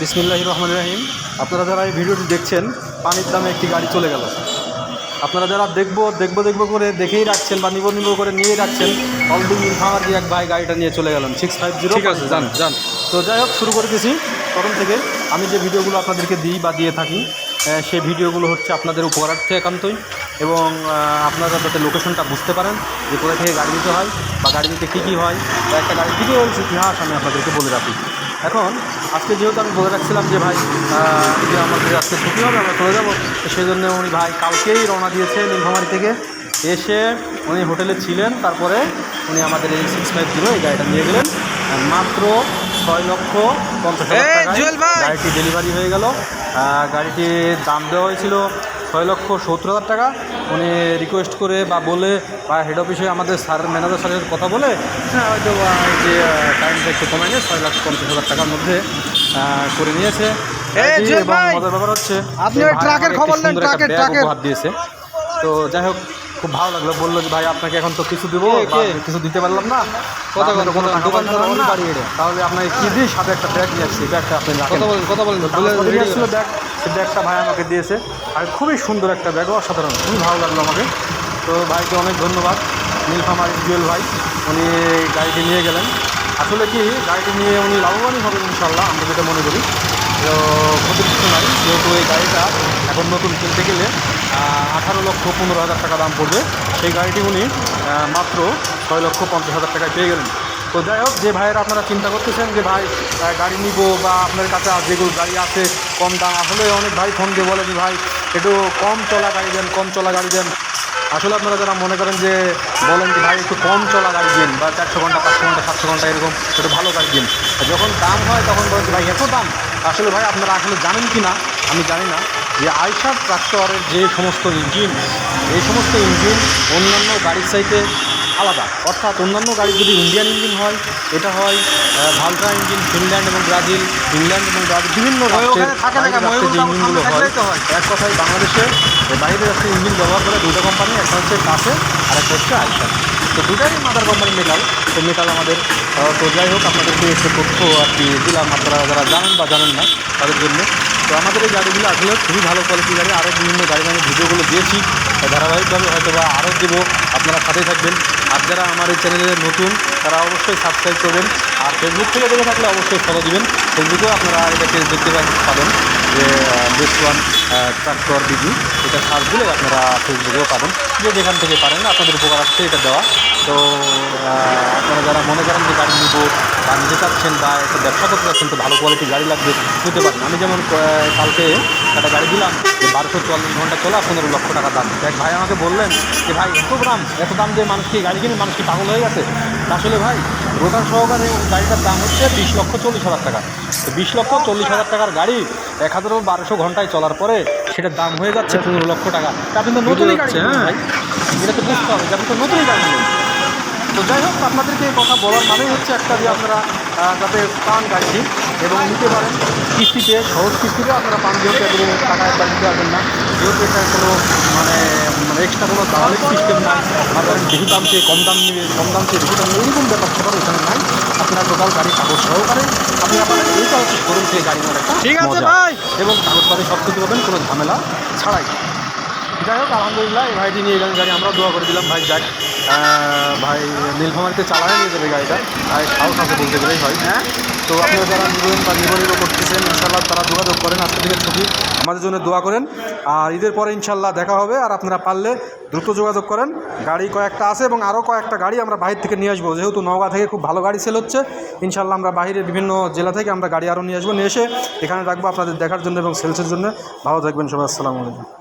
বিসমিল্লাহ রহমান রাহিম। আপনারা যারা এই ভিডিওটি দেখছেন পানির দামে একটি গাড়ি চলে গেল। আপনারা যারা দেখব দেখব দেখব করে দেখেই রাখছেন বা নিব নিব করে নিয়েই রাখছেন অলরেডি মিলফামার দিয়ে এক ভাই গাড়িটা নিয়ে চলে গেলেন সিক্স ফাইভ জিরো ঠিক আছে যান যান। তো যাই হোক শুরু করে দিয়েছি প্রথম থেকে আমি যে ভিডিওগুলো আপনাদেরকে দিই বা দিয়ে থাকি সেই ভিডিওগুলো হচ্ছে আপনাদের উপকারার্থে একান্তই এবং আপনারা যাতে লোকেশনটা বুঝতে পারেন যে কোথা থেকে গাড়ি নিতে হয় বা গাড়ি নিতে কী কী হয় বা একটা গাড়ি ডিটেলস ইতিহাস আমি আপনাদেরকে বলে রাখি। এখন আজকে যেহেতু আমি বলে রাখছিলাম যে ভাই যে আমাদের আজকে ছুটি হবে আমরা চলে যাব। তো সেই জন্য উনি ভাই কালকেই রওনা দিয়েছে নীলফামারি থেকে। এসে উনি হোটেলে ছিলেন তারপরে উনি আমাদের এই সিক্স ফাইভ জিরো এই গাড়িটা নিয়ে গেলেন। মাত্র ছয় লক্ষ পঞ্চাশ হাজার! গাড়িটি ডেলিভারি হয়ে গেল। গাড়িটির দাম দেওয়া হয়েছিল ছয় লক্ষ সত্তর হাজার টাকা। উনি রিকোয়েস্ট করে বা বলে বা হেড অফিসে আমাদের স্যার ম্যানেজার স্যারের কথা বলে হ্যাঁ হয়তো যে টাইমটা একটু কমে নিয়ে ছয় লাখ পঞ্চাশ হাজার টাকার মধ্যে করে নিয়েছে। এবং মজার ব্যাপার হচ্ছে আপনি ট্রাকের খবর নেন, ট্রাকের, ট্রাকের। উপহার দিয়েছে। তো যাই হোক খুব ভালো লাগল বলল যে ভাই আপনাকে এখন তো কিছু দেবো? কিছু দিতে পারলাম না। কথা কোনো টাকা পয়সা না, তাহলে আপনাকে কি দিয়ে সাথে একটা ব্যাগ নিয়ে আসছি ব্যাগটা আপনি কথা বলেন কথা বলেন। ব্যাগ সেই ব্যাগটা ভাই আমাকে দিয়েছে। আর খুবই সুন্দর একটা ব্যাগ, অসাধারণ, খুবই ভালো লাগল আমাকে। তো ভাইকে অনেক ধন্যবাদ, নীলফামারি জুয়েল ভাই, উনি গাড়িটি নিয়ে গেলেন। আসলে কি, গাড়িটি নিয়ে উনি লাভবানই হবেন ইনশাল্লাহ আমরা যেটা মনে করি। তো ক্ষতির কিছু নাই, যেহেতু এই গাড়িটা এখন নতুন কিনতে গেলে আঠারো লক্ষ পনেরো হাজার টাকা দাম পড়বে। সেই গাড়িটি উনি মাত্র ছয় লক্ষ পঞ্চাশ হাজার টাকায় পেয়ে গেলেন। তো যাই হোক, যে ভাইয়েরা আপনারা চিন্তা করতেছেন যে ভাই গাড়ি নিব বা আপনার কাছে যেগুলো গাড়ি আছে কম দাম, আসলে অনেক ভাই ফোন দিয়ে বলে যে ভাই, একটু কম চলা গাড়ি দেন, কম চলা গাড়ি দেন। আসলে আপনারা যারা মনে করেন যে বলেন যে ভাই, একটু কম চলা গাড়ি দিন বা চারশো ঘণ্টা, পাঁচশো ঘণ্টা, সাতশো ঘণ্টা এরকম একটু ভালো গাড়ি দিন। যখন দাম হয়, তখন বলেন ভাই, এত দাম? আসলে ভাই, আপনারা আসলে জানেন কি না? আমি জানি না যে আইসার ট্রাক্টরের যে সমস্ত ইঞ্জিন এই সমস্ত ইঞ্জিন অন্যান্য গাড়ির চাইতে আলাদা। অর্থাৎ অন্যান্য গাড়ি যদি ইন্ডিয়ান ইঞ্জিন হয় এটা হয় ভালট্রা ইঞ্জিন ফিনল্যান্ড এবং ব্রাজিল ইংল্যান্ড এবং ব্রাজিল বিভিন্ন রাষ্ট্রের যে ইঞ্জিনগুলো হয়। এক কথায় বাংলাদেশে বাইরের রাষ্ট্রের ইঞ্জিন ব্যবহার করে দুটো কোম্পানি একটা হচ্ছে কাছে আর একটা হচ্ছে আইসার তো দুটাই মাদার কোম্পানি মেটাল। তো মেটাল আমাদের তো যাই হোক, আপনাদেরকে একটু তথ্য আর কি দিলাম। আপনারা যারা জানেন বা জানেন না, তাদের জন্য। তো আমাদের এই গাড়িগুলো আসলে খুবই ভালো কোয়ালিটি গাড়ি। আরও বিভিন্ন গাড়ি আমি ভিডিওগুলো দিয়েছি। ধারাবাহিকভাবে হয়তো বা আরও দেবো। আপনারা সাথে থাকবেন। আর যারা আমার এই চ্যানেলে নতুন তারা অবশ্যই সাবস্ক্রাইব করবেন। আর ফেসবুক থেকে দেখে থাকলে অবশ্যই ফলো দিবেন। ফেসবুকেও আপনারা এটাকে দেখতে পাবেন যে বেস্ট ওয়ান ট্রাক্টর বিজি এটা সার্চ দিলে আপনারা ফেসবুকেও পাবেন। যে যেখান থেকে পারেন, আপনাদের উপকারার্থে এটা দেওয়া। তো আপনারা যারা মনে করেন যে গাড়ি নিব বা নিতে চাচ্ছেন বা একটা ব্যবসা করতে চাচ্ছেন, তো ভালো কোয়ালিটির গাড়ি লাগবে, নিতে পারেন। আমি যেমন কালকে একটা গাড়ি দিলাম যে বারোশো চল্লিশ ঘণ্টা চলা পনেরো লক্ষ টাকা দাম। এক ভাই আমাকে বললেন যে ভাই এত দাম এত দাম দিয়ে মানুষ কি গাড়ি কিনে মানুষ কি পাগল হয়ে গেছে? আসলে ভাই রোটার সহকারে গাড়িটার দাম হচ্ছে বিশ লক্ষ চল্লিশ হাজার টাকা। তো বিশ লক্ষ চল্লিশ হাজার টাকার গাড়ি এক হাজার বারোশো ঘন্টায় চলার পরে সেটার দাম হয়ে যাচ্ছে পনেরো লক্ষ টাকা। আপনি তো নতুনই গাড়ি হ্যাঁ। ভাই। এটা তো বুঝতে হবে যে আপনি তো নতুনই গাড়ি তো যাই হোক আপনাদেরকে এই কথা বলার মানেই হচ্ছে একটা যে আপনারা যাতে পান গাড়িটি। এবং নিতে পারেন। কিস্তিতে সহজ কিস্তিতে আপনারা পান যেহেতু এগুলো টাকা একবার দিতে পারবেন না। যেহেতু এটা কোনো মানে মানে এক্সট্রা কোনো দালালিক সিস্টেম নাই ধরেন বেশি দাম চেয়ে কম দাম নেবে কম দাম চেয়ে বেশি দাম নেবে এরকম ব্যাপার স্যাপার ওখানে নাই। আপনারা টোটাল গাড়ি কাগজ সহকারে আপনি আপনার হচ্ছে শোরুম থেকে গাড়ি নেওয়ার একটা ঠিক আছে ভাই। এবং কাগজপাতি সব কিছু পাবেন কোনো ঝামেলা ছাড়াই। যাই হোক আলহামদুলিল্লাহ এই ভাইটি নিয়ে গেলেন গাড়ি আমরাও দোয়া করে দিলাম। ভাই যাক ভাই নীলফামারিতে চালায় নিয়ে যাবে গাড়িটা। ভাই সাহস আছে বলতে গেলেই হয়। হ্যাঁ? তো আপনারা যারা নিবেন বা নিবনিব করতেছেন ইনশাল্লাহ তারা যোগাযোগ করেন আজকে থেকে ছুটি আমাদের জন্য দোয়া করেন। আর ঈদের পরে ইনশাল্লাহ দেখা হবে, আর আপনারা পারলে দ্রুত যোগাযোগ করেন। গাড়ি কয়েকটা আছে এবং আরও কয়েকটা গাড়ি আমরা বাইরে থেকে নিয়ে আসব। যেহেতু নওগাঁ থেকে খুব ভালো গাড়ি সেল হচ্ছে ইনশাল্লাহ আমরা বাইরের বিভিন্ন জেলা থেকে আমরা গাড়ি আরও নিয়ে আসব। নিয়ে এসে এখানে রাখব আপনাদের দেখার জন্য এবং সেলসের জন্য। ভালো থাকবেন সবাই, আসসালামু আলাইকুম।